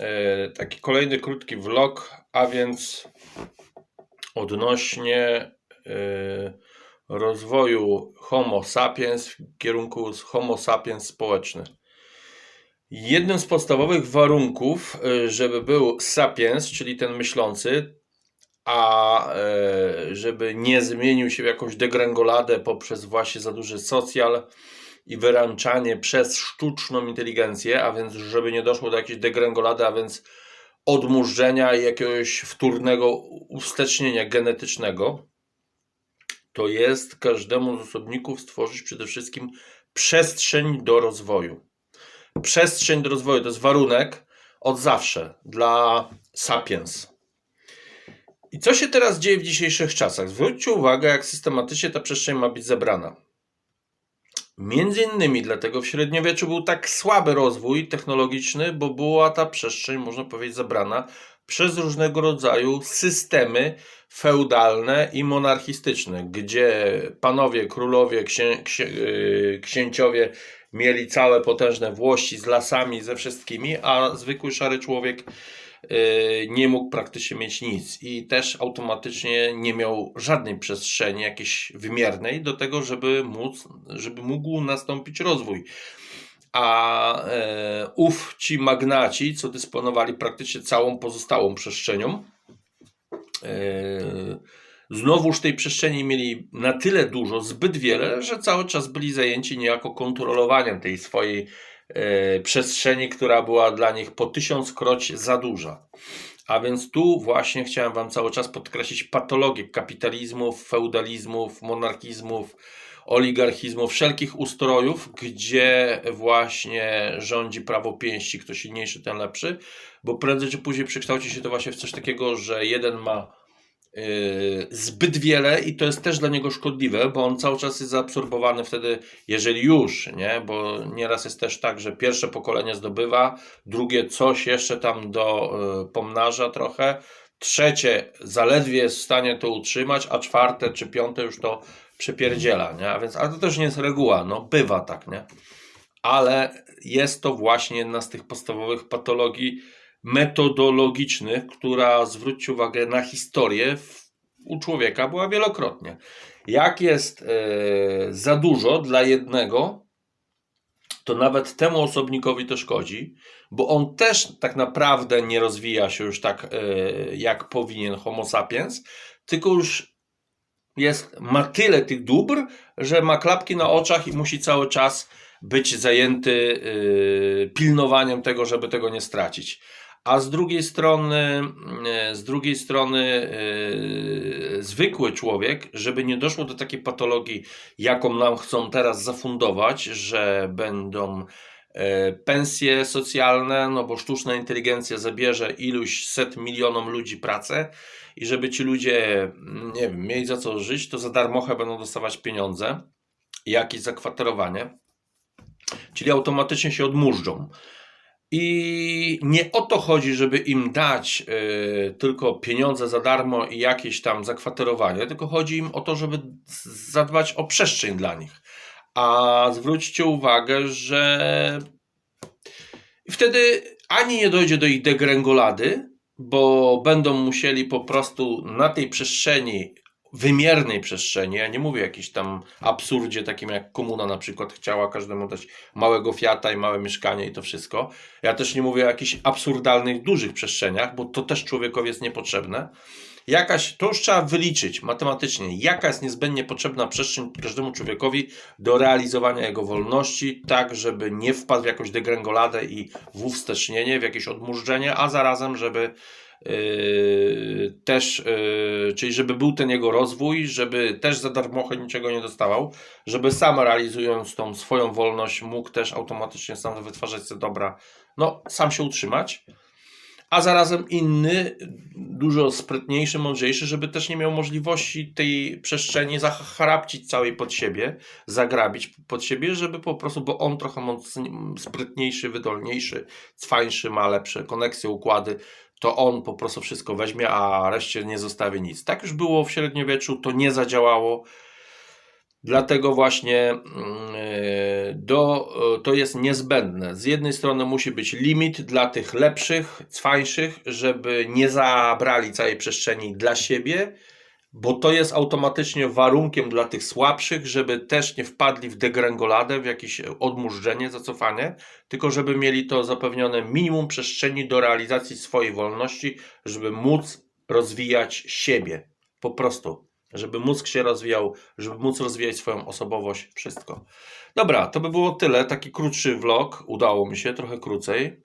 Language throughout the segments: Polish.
E, taki kolejny krótki vlog, a więc odnośnie e, rozwoju Homo sapiens w kierunku Homo sapiens społeczny. Jednym z podstawowych warunków, e, żeby był sapiens, czyli ten myślący, a żeby nie zmienił się w jakąś degrangoladę poprzez właśnie za duży socjal, i wyręczanie przez sztuczną inteligencję, a więc żeby nie doszło do jakiejś degrengolady, a więc odmurzenia i jakiegoś wtórnego ustecznienia genetycznego, to jest każdemu z osobników stworzyć przede wszystkim przestrzeń do rozwoju. Przestrzeń do rozwoju to jest warunek od zawsze dla sapiens. I co się teraz dzieje w dzisiejszych czasach? Zwróćcie uwagę, jak systematycznie ta przestrzeń ma być zebrana. Między innymi dlatego w średniowieczu był tak słaby rozwój technologiczny, bo była ta przestrzeń, można powiedzieć, zabrana przez różnego rodzaju systemy feudalne i monarchistyczne, gdzie panowie, królowie, księ, księ, yy, księciowie mieli całe potężne włości z lasami, ze wszystkimi, a zwykły szary człowiek Y, nie mógł praktycznie mieć nic i też automatycznie nie miał żadnej przestrzeni jakiejś wymiernej do tego, żeby móc, żeby mógł nastąpić rozwój. A e, ów ci magnaci, co dysponowali praktycznie całą pozostałą przestrzenią, e, znowuż tej przestrzeni mieli na tyle dużo, zbyt wiele, że cały czas byli zajęci niejako kontrolowaniem tej swojej przestrzeni, która była dla nich po tysiąckroć za duża. A więc tu właśnie chciałem Wam cały czas podkreślić patologię kapitalizmów, feudalizmów, monarchizmów, oligarchizmów, wszelkich ustrojów, gdzie właśnie rządzi prawo pięści, kto silniejszy, ten lepszy, bo prędzej czy później przekształci się to właśnie w coś takiego, że jeden ma zbyt wiele i to jest też dla niego szkodliwe, bo on cały czas jest zaabsorbowany wtedy, jeżeli już, nie? bo nieraz jest też tak, że pierwsze pokolenie zdobywa, drugie coś jeszcze tam do yy, pomnaża trochę, trzecie zaledwie jest w stanie to utrzymać, a czwarte czy piąte już to przepierdziela, nie? A więc, ale to też nie jest reguła, no bywa tak, nie? Ale jest to właśnie jedna z tych podstawowych patologii, metodologicznych, która, zwróćcie uwagę, na historię u człowieka była wielokrotnie. Jak jest e, za dużo dla jednego, to nawet temu osobnikowi to szkodzi, bo on też tak naprawdę nie rozwija się już tak, e, jak powinien Homo sapiens, tylko już jest, ma tyle tych dóbr, że ma klapki na oczach i musi cały czas być zajęty e, pilnowaniem tego, żeby tego nie stracić a z drugiej strony, e, z drugiej strony yy, zwykły człowiek, żeby nie doszło do takiej patologii, jaką nam chcą teraz zafundować, że będą yy, pensje socjalne, no bo sztuczna inteligencja zabierze iluś set milionom ludzi pracę i żeby ci ludzie, nie wiem, mieli za co żyć, to za darmochę będą dostawać pieniądze, jakieś zakwaterowanie, czyli automatycznie się odmurzczą. I nie o to chodzi, żeby im dać y, tylko pieniądze za darmo i jakieś tam zakwaterowanie, tylko chodzi im o to, żeby zadbać o przestrzeń dla nich. A zwróćcie uwagę, że wtedy ani nie dojdzie do ich degrengolady, bo będą musieli po prostu na tej przestrzeni wymiernej przestrzeni. Ja nie mówię o jakimś tam absurdzie, takim jak komuna na przykład chciała każdemu dać małego Fiata i małe mieszkanie i to wszystko. Ja też nie mówię o jakichś absurdalnych, dużych przestrzeniach, bo to też człowiekowi jest niepotrzebne. Jakaś, to już trzeba wyliczyć matematycznie, jaka jest niezbędnie potrzebna przestrzeń każdemu człowiekowi do realizowania jego wolności, tak żeby nie wpadł w jakąś degrengoladę i w uwstecznienie, w jakieś odmurzenie, a zarazem, żeby Yy, też, yy, czyli żeby był ten jego rozwój, żeby też za darmochę niczego nie dostawał, żeby sam realizując tą swoją wolność mógł też automatycznie sam wytwarzać te dobra, no sam się utrzymać, a zarazem inny, dużo sprytniejszy, mądrzejszy, żeby też nie miał możliwości tej przestrzeni zacharapcić całej pod siebie, zagrabić pod siebie, żeby po prostu, bo on trochę sprytniejszy, wydolniejszy, cwańszy, ma lepsze koneksje, układy, to on po prostu wszystko weźmie, a reszcie nie zostawi nic. Tak już było w średniowieczu, to nie zadziałało. Dlatego właśnie mm, do, e, to jest niezbędne. Z jednej strony musi być limit dla tych lepszych, cwańszych, żeby nie zabrali całej przestrzeni dla siebie, bo to jest automatycznie warunkiem dla tych słabszych, żeby też nie wpadli w degrengoladę, w jakieś odmurzenie, zacofanie, tylko żeby mieli to zapewnione minimum przestrzeni do realizacji swojej wolności, żeby móc rozwijać siebie. Po prostu. Żeby mózg się rozwijał, żeby móc rozwijać swoją osobowość, wszystko. Dobra, to by było tyle. Taki krótszy vlog. Udało mi się, trochę krócej.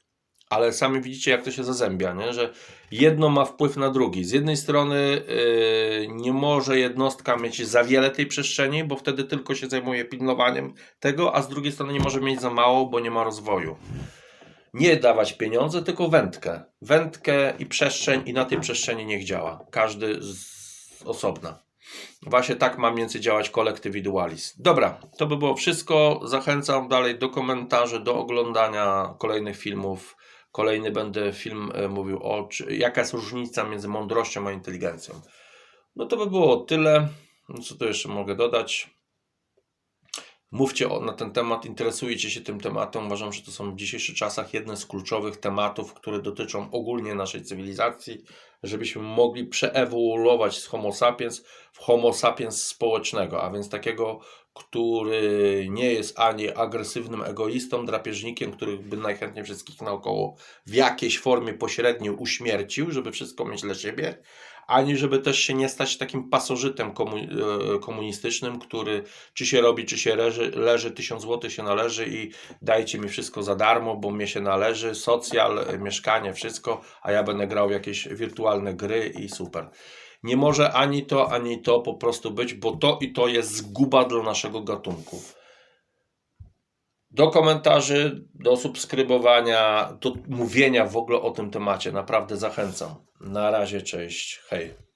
Ale sami widzicie, jak to się zazębia, nie? że jedno ma wpływ na drugi. Z jednej strony yy, nie może jednostka mieć za wiele tej przestrzeni, bo wtedy tylko się zajmuje pilnowaniem tego, a z drugiej strony nie może mieć za mało, bo nie ma rozwoju. Nie dawać pieniądze, tylko wędkę. Wędkę i przestrzeń, i na tej przestrzeni niech działa. Każdy z osobna. Właśnie tak ma więcej działać kolektywidualizm. Dobra, to by było wszystko. Zachęcam dalej do komentarzy, do oglądania kolejnych filmów. Kolejny będę film e, mówił o czy, jaka jest różnica między mądrością a inteligencją. No to by było tyle. Co tu jeszcze mogę dodać? Mówcie o, na ten temat, interesujecie się tym tematem. Uważam, że to są w dzisiejszych czasach jedne z kluczowych tematów, które dotyczą ogólnie naszej cywilizacji, żebyśmy mogli przeewoluować z Homo sapiens w Homo sapiens społecznego, a więc takiego, który nie jest ani agresywnym egoistą, drapieżnikiem, który by najchętniej wszystkich naokoło w jakiejś formie pośrednio uśmiercił, żeby wszystko mieć dla siebie, ani żeby też się nie stać takim pasożytem e, komunistycznym, który czy się robi, czy się leży, leży, tysiąc złotych się należy i dajcie mi wszystko za darmo, bo mnie się należy, socjal, mieszkanie, wszystko, a ja będę grał w jakieś wirtualne gry i super. Nie może ani to, ani to po prostu być, bo to i to jest zguba dla naszego gatunku. Do komentarzy, do subskrybowania, do mówienia w ogóle o tym temacie. Naprawdę zachęcam. Na razie, cześć, hej.